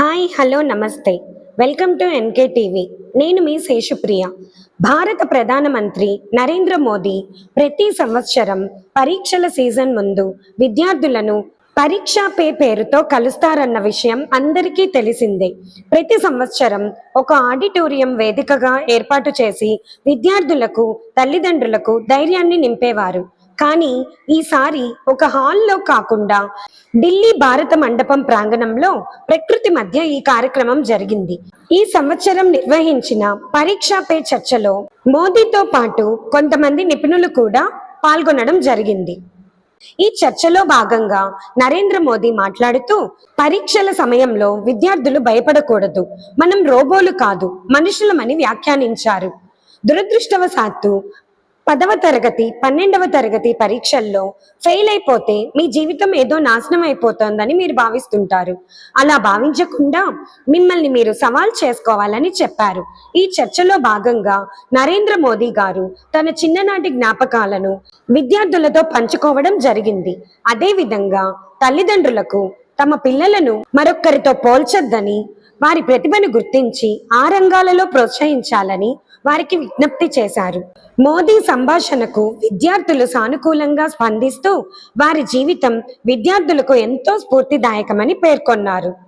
Hi hello నమస్తే. Welcome to NK TV. నేను మీ శేషుప్రియ. భారత ప్రధానమంత్రి నరేంద్ర మోదీ ప్రతి సంవత్సరం పరీక్షల సీజన్ ముందు విద్యార్థులను పరీక్షా పే పేరుతో కలుస్తారన్న విషయం అందరికీ తెలిసిందే. ప్రతి సంవత్సరం ఒక ఆడిటోరియం వేదికగా ఏర్పాటు చేసి విద్యార్థులకు తల్లిదండ్రులకు ధైర్యాన్ని నింపేవారు. కానీ ఈసారి ఒక హాల్లో కాకుండా ఢిల్లీ భారత మండపం ప్రాంగణంలో ప్రకృతి మధ్య ఈ కార్యక్రమం జరిగింది. ఈ సంవత్సరం నిర్వహించిన పరీక్షా పే చర్చలో మోదీతో పాటు కొంతమంది నిపుణులు కూడా పాల్గొనడం జరిగింది. ఈ చర్చలో భాగంగా నరేంద్ర మోదీ మాట్లాడుతూ పరీక్షల సమయంలో విద్యార్థులు భయపడకూడదు. మనం రోబోలు కాదు మనుషులమని వ్యాఖ్యానించారు. దురదృష్టవశాత్తు పదవ తరగతి పన్నెండవ తరగతి పరీక్షల్లో ఫెయిల్ అయిపోతే మీ జీవితం ఏదో నాశనం అయిపోతోందని మీరు భావిస్తుంటారు. అలా భావించకుండా మిమ్మల్ని మీరు సవాల్ చేసుకోవాలని చెప్పారు. ఈ చర్చలో భాగంగా నరేంద్ర మోదీ గారు తన చిన్ననాటి జ్ఞాపకాలను విద్యార్థులతో పంచుకోవడం జరిగింది. అదేవిధంగా తల్లిదండ్రులకు తమ పిల్లలను మరొక్కరితో పోల్చొద్దని వారి ప్రతిభను గుర్తించి ఆ రంగాలలో ప్రోత్సహించాలని వారికి విజ్ఞప్తి చేశారు. మోదీ సంభాషణకు విద్యార్థులు సానుకూలంగా స్పందిస్తూ వారి జీవితం విద్యార్థులకు ఎంతో స్ఫూర్తిదాయకమని పేర్కొన్నారు.